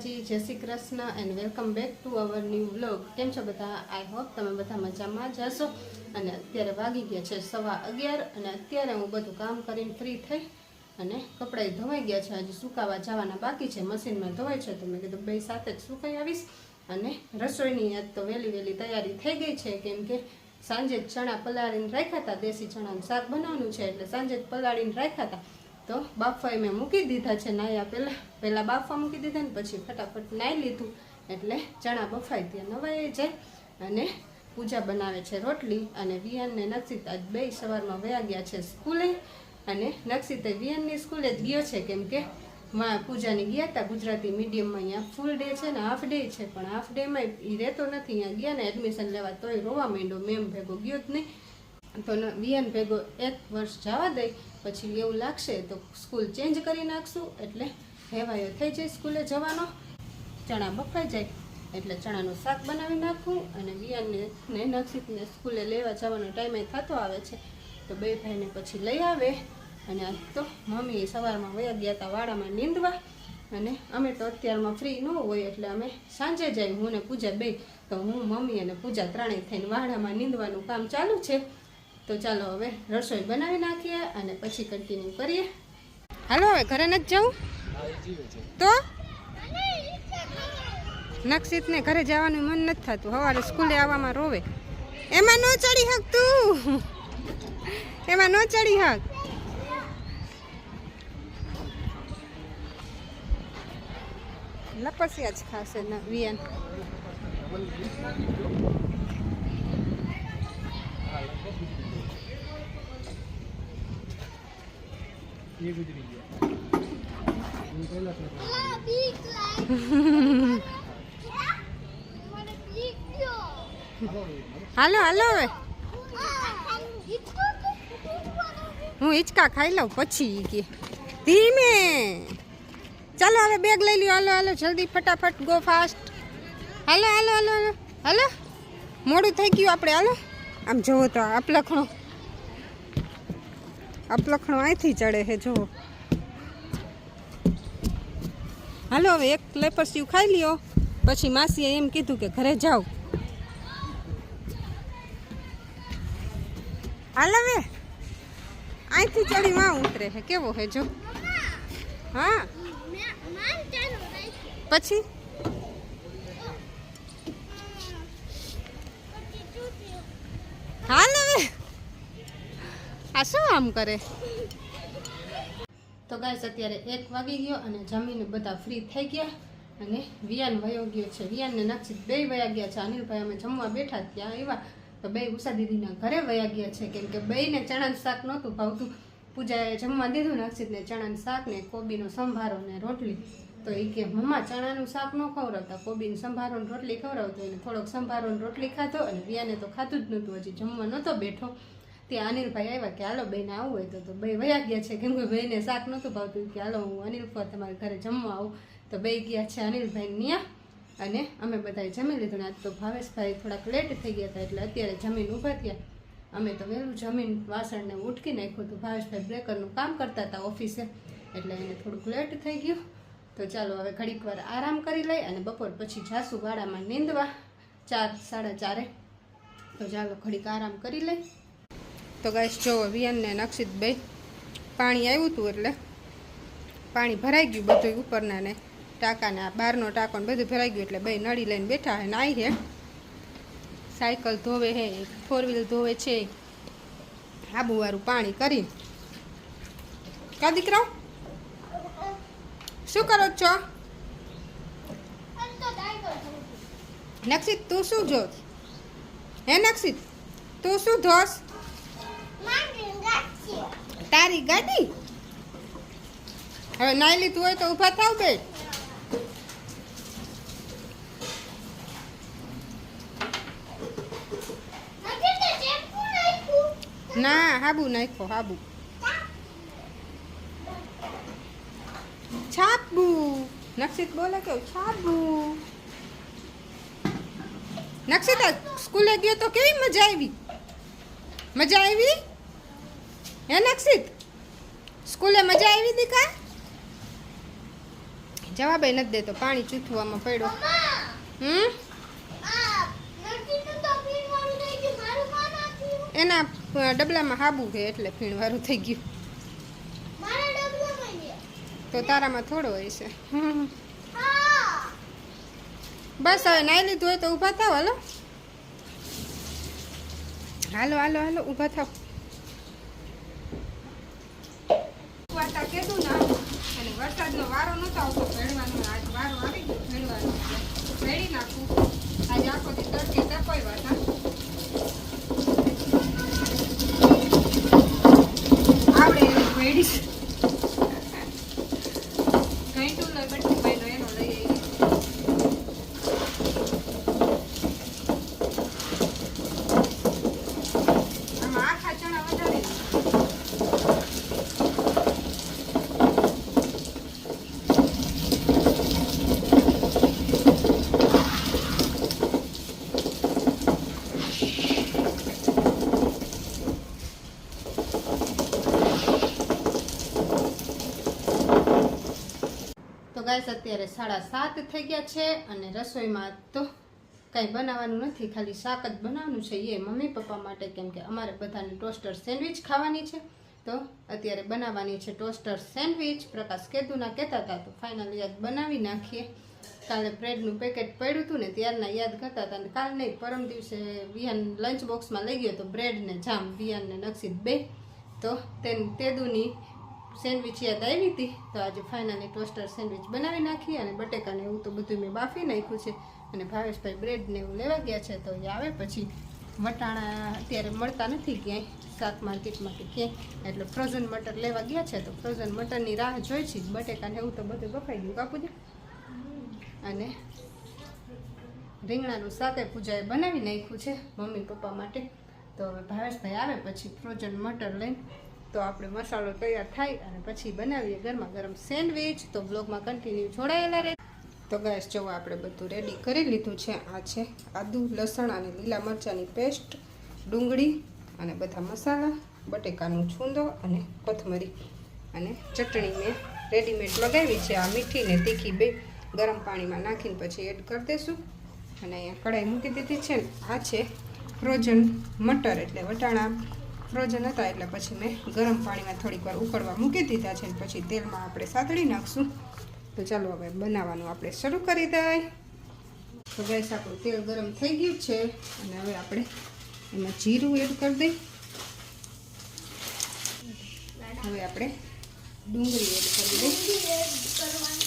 માતાજી જય Shri Krishna and welcome back to our new vlog કેમ છો બધા? આઈ હોપ તમે બધા મજામાં જ હશો. અને અત્યારે વાગી ગયા છે સવા અગિયાર અને અત્યારે હું બધું કામ કરીને ફ્રી થઈ અને કપડાં ધોવાઈ ગયા છે. હજી સુકાવા જવાના બાકી છે. મશીનમાં ધોવાય છે તો મેં કીધું બે સાથે જ સુકાઈ આવીશ. અને રસોઈની આજ તો વહેલી વહેલી તૈયારી થઈ ગઈ છે. કેમ કે સાંજે જ ચણા પલાળીને રાખ્યા હતા. દેશી ચણાનું શાક બનાવવાનું છે એટલે સાંજે જ પલાળીને રાખ્યા હતા. તો બાફા મેં મૂકી દીધા છે નાયા પહેલાં. પહેલાં બાફા મૂકી દીધા ને પછી ફટાફટ નાહી લીધું. એટલે ચણા બફાઈ ત્યાં નવાઈ જાય. અને પૂજા બનાવે છે રોટલી. અને વિયાનને નક્ષિત આજ બે સવારમાં વયા ગયા છે સ્કૂલે. અને નક્ષિતે વિયાનની સ્કૂલે જ ગયો છે કેમ કે માં પૂજાની ગયા હતા ગુજરાતી મીડિયમમાં અહીંયા ફૂલ ડે છે ને હાફ ડે છે. પણ હાફ ડેમાં એ રહેતો નથી. અહીંયા ગયા ને એડમિશન લેવા તોય રોવા માંડ્યો. મેમ ભેગો ગયો જ નહીં. તો વિયન ભેગો એક વર્ષ જવા દઈ, પછી એવું લાગશે તો સ્કૂલ ચેન્જ કરી નાખશું, એટલે હેવાયો થઈ જાય સ્કૂલે જવાનો. ચણા બફાઈ જાય, એટલે ચણાનું શાક બનાવી નાખું અને વિયાનને ને નક્ષિતને સ્કૂલે લેવા જવાનો ટાઈમે થતો આવે છે. તો બે ભાઈને પછી લઈ આવે અને આજ તો મમ્મી સવારમાં વયા ગયા હતા વાડામાં નીંદવા અને અમે તો અત્યારમાં ફ્રી ન હોય એટલે અમે સાંજે જઈ, હું ને પૂજા બે. તો હું, મમ્મી અને પૂજા ત્રણેય થઈને વાડામાં નીંદવાનું કામ ચાલુ છે. તો ચાલો હવે રસોઈ બનાવી નાખીએ અને પછી કન્ટિન્યુ કરીએ. હાલો, હવે ઘરે નથી જવું? તો? નક્ષિતને ઘરે જવાનું મન નથી થતું. સવારે સ્કૂલે આવવામાં રોવે. એમાં ન ચડી હક તું. એમાં ન ચડી હક. લપસ્યા જ ખાશે વિયન. એ ગુજરી ગયા. હાલો હાલો હવે. હું હિંચકા ખાઈ લઉં પછી કે. ધીમે. ચાલો હવે બેગ લઈ લ્યો. હાલો હાલો જલ્દી ફટાફટ ગો ફાસ્ટ હાલો હાલો હાલો હાલો. હાલો. મોડું થઈ ગયું આપણે હાલો. આમ જુઓ તો અપલખણો અપલખણો અહીંથી ચડે છે, જુઓ. હાલો, હવે એક લેપસ્યું ખાઈ લ્યો. પછી માસીએ એમ કીધું કે ઘરે જાઓ. હાલ હવે. અહીંથી ચડી માં ઉતરે છે. કેવો છે, જો. હા. પછી? હાલ હવે. આ શું આમ કરે? તો ગાઈસ અત્યારે એક વાગી ગયો અને જમીને બધા ફ્રી થઈ ગયા. અને વિયાન વયો ગયો છે. વિયાનને નક્ષિત બે વયા ગયા છે. અનિલભાઈ અમે જમવા બેઠા ત્યાં આવ્યા. તો બે ઉષા દીદીના ઘરે વયા ગયા છે. કેમ કે બેયને ચણાનું શાક નહોતું ભાવતું. પૂજાએ જમવા દીધું. નક્ષિતને ચણાનું શાક ને કોબીનો સંભારો ને રોટલી. તો એ કે, મમ્મા, ચણાનું શાક ન ખવડાવતા. કોબીને સંભારો રોટલી ખવડાવતો એને થોડોક સંભારો રોટલી ખાધો. અને વિયાને તો ખાધું જ નહોતું. હજી જમવા નહોતો બેઠો. ત્યાં અનિલભાઈ આવ્યા કે, હાલો બેન, આવું હોય તો તો બે વયા ગયા છે. કેમ કે બેને શાક નહોતું ભાવતું. કે, હાલો, હું અનિલ પર તમારા ઘરે જમવા આવું. તો બે ગયા છે અનિલભાઈ ન્યા અને અમે બધાએ જમી લીધું. ને આજ તો ભાવેશભાઈ થોડાક લેટ થઈ ગયા હતા, એટલે અત્યારે જમીન ઊભા થયા. અમે તો વહેલું જમીન વાસણને ઉટકી નાખ્યું હતું. ભાવેશભાઈ બ્રેકરનું કામ કરતા હતા ઓફિસે, એટલે એને થોડુંક લેટ થઈ ગયું. તો ચાલો હવે ઘડીક વાર આરામ કરી લઈ અને બપોર પછી જાસુ ગાળામાં નીંદવા, ચાર, સાડા ચારે. તો ચાલો ઘડીક આરામ કરી લઈ. તો ગાઈશ જો વિયનને ને નક્ષિત બે પાણી આવ્યું હતું એટલે પાણી ભરાઈ ગયું બધું ઉપરના ને ટાંકાને, આ બહારનો ટાંકો ને બધું ભરાઈ ગયું એટલે બે નળી લઈને બેઠા હે નાઈ હે. સાયકલ ધોવે હે ફોર વ્હીલ ધોવે છે. આબુવાળું પાણી કરી. કા દીકરાઓ? શું કરો છો? નક્ષિત તું શું જોશ? હે નક્ષિત તું શું ધોસ તારી ગાડી? હવે નાઈ લીધું હોય તો ઊભા થાવ બે. ના, હાબુ નાખો હાબુ. છાપુ નક્ષિત બોલે કેવું છાપુ નક્ષિતા, સ્કૂલે ગયો તો કેવી મજા આવી? મજા આવી? હે નક્ષિત? સ્કૂલે મજા આવી હતી કા જવાબ નથી દેતો, પાણી ચૂથવામાં પડ્યો. હમ? એના ડબલામાં હાબુ છે એટલે ફીણવાળું થઈ ગયું. તો તારામાં થોડો હોય છે. બસ હવે નાઈ લીધું હોય તો ઊભા થાવ, હાલો. હાલો હાલો હાલો, ઊભા થાવ. વાતા કીધું ના અને વરસાદનો વારો નતો આવતો, ભેળવાનો આજ વારો આવી ગયો, ભેળવાનો. ભેળી નાખું. આજે આખો દી તડકે તપાવ્યા વાતા આવડે એવી ભેળી છે કઈ ટુલ હોય બટકી ભાઈનો એનો લઈ આવી આમાં આખા ચણા વધારે તો ગાઈસ, અત્યારે સાડા સાત થઈ ગયા છે અને રસોઈમાં તો કાંઈ બનાવવાનું નથી, ખાલી શાક જ બનાવવાનું છે. એ મમ્મી પપ્પા માટે, કેમ કે અમારે બધાને ટોસ્ટર સેન્ડવિચ ખાવાની છે. તો અત્યારે બનાવવાની છે ટોસ્ટર સેન્ડવિચ. પ્રકાશ કેતુના કહેતા હતા, તો ફાઇનલી આજ બનાવી નાખીએ. કાલે બ્રેડનું પેકેટ પડ્યું હતું ને, ત્યારના યાદ કરતા હતા અને કાલ નહીં, પરમ દિવસે વિહાન લંચ બોક્સમાં લઈ ગયો તો બ્રેડ ને જામ વિહાન ને નક્ષિત બે. તો તે તેદુની સેન્ડવિચ યાદ આવી હતી? તો આજે ફાઇનલી ટોસ્ટર સેન્ડવિચ બનાવી નાખી અને બટેકાને એવું તો બધું મેં બાફી નાખ્યું છે. અને ભાવેશભાઈ બ્રેડને એવું લેવા ગયા છે તો એ આવે પછી વટાણા અત્યારે મળતા નથી ક્યાંય. શાક માર્કેટમાં કે ક્યાંય. એટલે ફ્રોઝન મટર લેવા ગયા છે તો ફ્રોઝન મટરની રાહ જોઈ છે. બટેકાને એવું તો બધું બફાઈ ગયું. કાપું દે અને રીંગણાનું શાકે પૂજાએ બનાવી નાખ્યું છે મમ્મી પપ્પા માટે. તો હવે ભાવેશભાઈ આવે પછી ફ્રોઝન મટર લઈને તો આપણે મસાલો તૈયાર થાય અને પછી બનાવીએ ગરમા ગરમ સેન્ડવિચ. તો બ્લોગમાં કન્ટિન્યુ જોડાયેલા રહે. તો ગેસ જો આપણે બધું રેડી કરી લીધું છે, આ છે આદુ, લસણ અને લીલા મરચાંની પેસ્ટ ડુંગળી અને બધા મસાલા, બટેકાનું છૂંદો અને કોથમરી. અને ચટણી મેં રેડીમેડ લગાવી છે. આ મીઠી ને તીખી બે ગરમ પાણીમાં નાખીને પછી એડ કરી દઈશું. અને અહીંયા કઢાઈ મૂકી દીધી છે આ છે ફ્રોઝન મટર એટલે વટાણા. ફ્રોઝન હતા એટલે પછી મેં ગરમ પાણીમાં થોડીક વાર ઉકળવા મૂકી દીધા છે પછી તેલમાં આપણે સાતળી નાખશું. તો ચાલો હવે બનાવવાનું આપણે શરૂ કરી દઈએ. તો ગેસ આપણું તેલ ગરમ થઈ ગયું છે અને હવે આપણે એમાં જીરું એડ કરી દઈ હવે આપણે ડુંગળી એડ કરી દઈ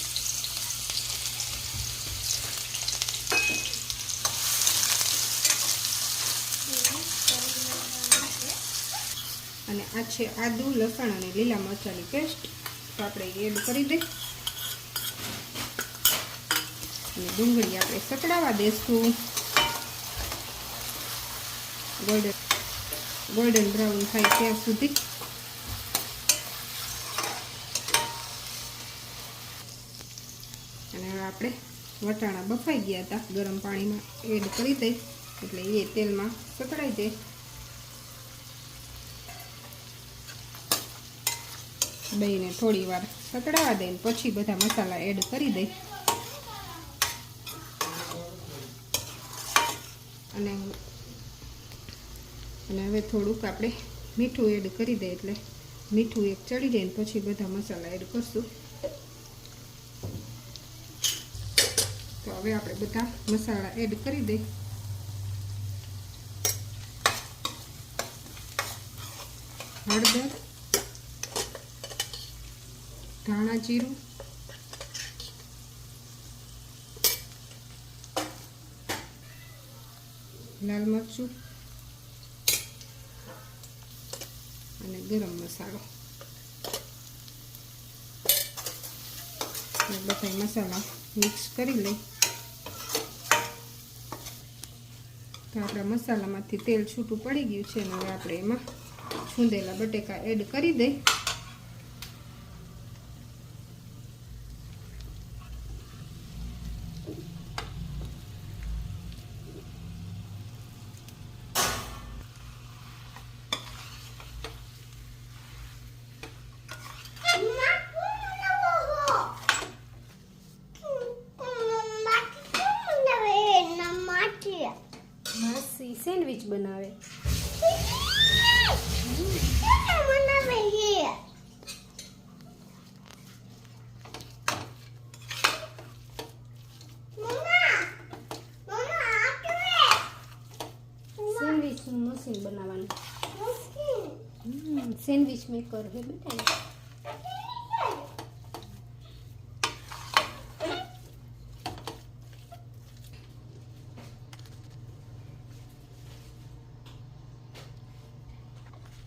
અને આ છે આદું, લસણ અને લીલા મરચાંની પેસ્ટ. તો આપણે એડ કરી દઈ. અને ડુંગળી આપણે સકડાવા દેશું. ગોલ્ડન ગોલ્ડન બ્રાઉન થાય ત્યાં સુધી. અને હવે આપણે વટાણા બફાઈ ગયા હતા. ગરમ પાણીમાં એડ કરી દઈ. એટલે એ તેલમાં સકડાઈ જાય દહીંને થોડી વાર સકડાવા દઈને પછી બધા મસાલા એડ કરી દઈ અને અને હવે થોડુંક આપણે મીઠું એડ કરી દઈએ એટલે મીઠું એક ચડી જાય પછી બધા મસાલા એડ કરશું. તો હવે આપણે બધા મસાલા એડ કરી દઈ હળદર ધાણા જીરું. લાલ મરચું. અને ગરમ મસાલો. બધા મસાલા મિક્સ કરી લઈ. તો આપણા મસાલામાંથી તેલ છૂટું પડી ગયું છે. અને આપણે એમાં છૂંદેલા બટેકા એડ કરી દઈ. સેન્ડવિચ બનાવે. સેન્ડવિચનું મશીન બનાવવાનું. સેન્ડવિચ મેકર હે બેટા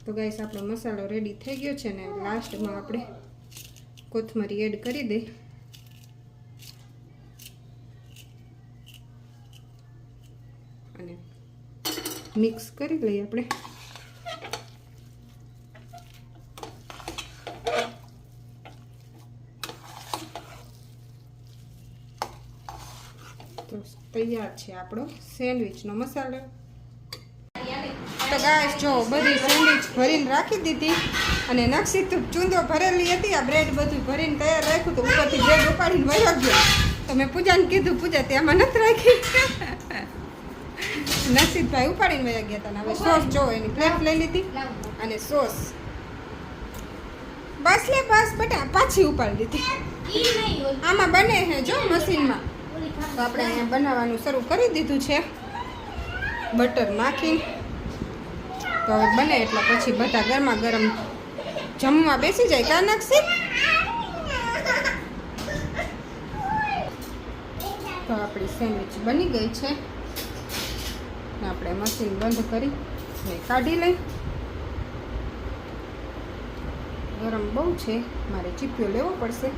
તો ગાઈસ આપણો મસાલો રેડી થઈ ગયો છે ને લાસ્ટમાં આપણે કોથમરી એડ કરી દઈ. અને મિક્સ કરી લઈએ આપણે. તો તૈયાર છે આપણો સેન્ડવિચનો મસાલો. તો ગાઈસ જો બધી સેન્ડવિચ ભરીને રાખી દીધી અને નકશી તું ચૂંદો ભરેલી હતી, આ બ્રેડ બધું ભરીને તૈયાર રાખ્યું તો ઉપરથી બ્રેડ ઉપાડીને વયો ગયો. તો મેં પૂજાને કીધું, પૂજા તેમાં નથી રાખી. નસીબભાઈ ઉપાડીને વયા ગયા હતા હવે સોસ જો એની પ્લેટ લઈ લીધી અને સોસ બસ લે, બસ, બેટા, પાછી ઉપાડી દીધી. આમાં બને છે, જો મશીનમાં. તો આપણે અહીંયા બનાવવાનું શરૂ કરી દીધું છે. બટર નાખી તો બને એટલે પછી બધા ગરમા ગરમ જમવા બેસી જાય, કા નક્ષી તો આપણી સેન્ડવિચ બની ગઈ છે. આપણે મશીન બંધ કરી, ને કાઢી લઈ. ગરમ બહુ છે, મારે ચીપિયો લેવો પડશે.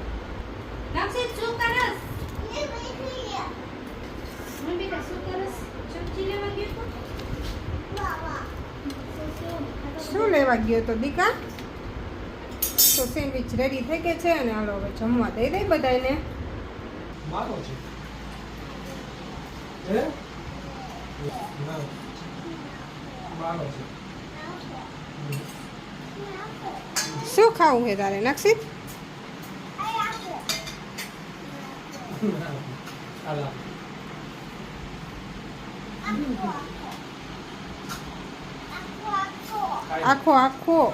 લેવા ગયો તો દીકા તો સેન્ડવિચ રેડી થઈ ગઈ છે અને હાલો હવે જમવા દઈ દઈ બધાને મારો છે. હે? મારો છે. શું ખાવું છે તારે નક્ષિત આલા આખો આખો.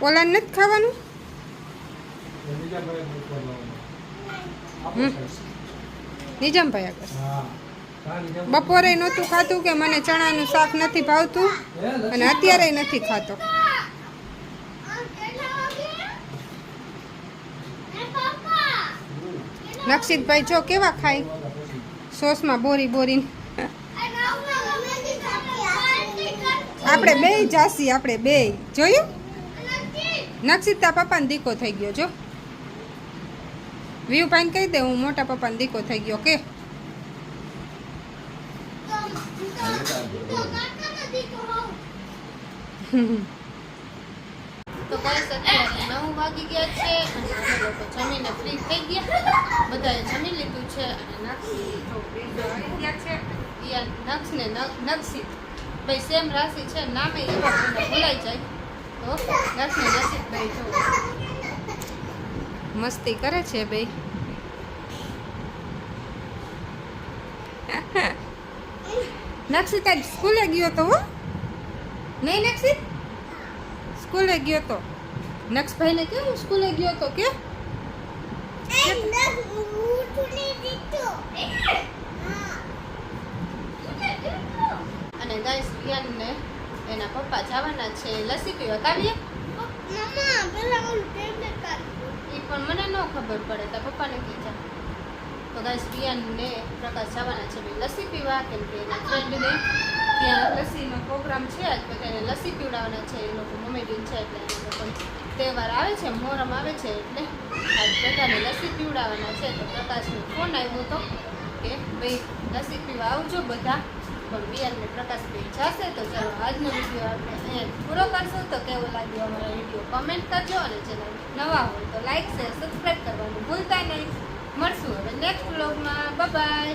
ઓલા નથી ખાવાનું? નિજામભાઈ આગળ બપોરે નહોતું ખાતું કે મને ચણાનું શાક નથી ભાવતું? અને અત્યારે નથી ખાતો. હમ. નક્ષિતભાઈ જો કેવા ખાય? સોસમાં બોરી બોરી આપણે બે જાસી આપણે બે. જોયું? નક્ષિતા પપ્પાને દીકો થઈ ગયો જો. વ્યૂ ભાઈને કહી દે હું મોટા પપ્પાને દીકો થઈ ગયો કે. તો અત્યારે નવ વાગી ગયા છે અને અમે લોકો જમીને ફ્રી થઈ ગયા. બધાએ જમી લીધું છે અને નક્ષી ગયા છે. નક્ષ ને નક્ષી ભાઈ, સેમ રાશિ છે, નામે એવા ભૂલાઈ જાય. તો નક્ષ ને નસીબ મસ્તી કરે છે, ભાઈ. નક્ષિત સ્કૂલે ગયો તો, હો? નહીં નક્ષિત સ્કૂલે ગયો તો. નક્ષભાઈને કેવું સ્કૂલે ગયો તો કે? અને ગાઈસ રિયાનને એના પપ્પા જવાના છે. લસી પીવા કાઢીએ? એ પણ મને ન ખબર પડે તો પપ્પાને કીધા. તો ગાઈસ ને પ્રકાશ જવાના છે. લસી પીવા કેમ કે એના ફ્રેન્ડને ત્યાં લસ્સીનો પ્રોગ્રામ છે જ બધાને લસ્સી પીવડાવવાના છે, એ લોકો મોમેડીન છે, એટલે એ તહેવાર આવે છે, મોહરમ આવે છે, એટલે આજ બધાને લસ્સી પીવડાવવાના છે, તો પ્રકાશનો ફોન આવ્યો હતો કે ભાઈ લસ્સી પીવા આવજો બધા, પણ વિયાલને પ્રકાશભાઈ પ્રકાશ ભાઈ જશે, તો ચાલો આજનો વીડિયો આપણે અહીંયા પૂરો કરશું, તો કેવો લાગ્યો અમારો વીડિયો કમેન્ટ કરજો, અને ચેનલ નવા હોય તો લાઈક શેર સબસ્ક્રાઈબ કરવાનું ભૂલતા નહીં. મળશું હવે નેક્સ્ટ વ્લોગમાં બાય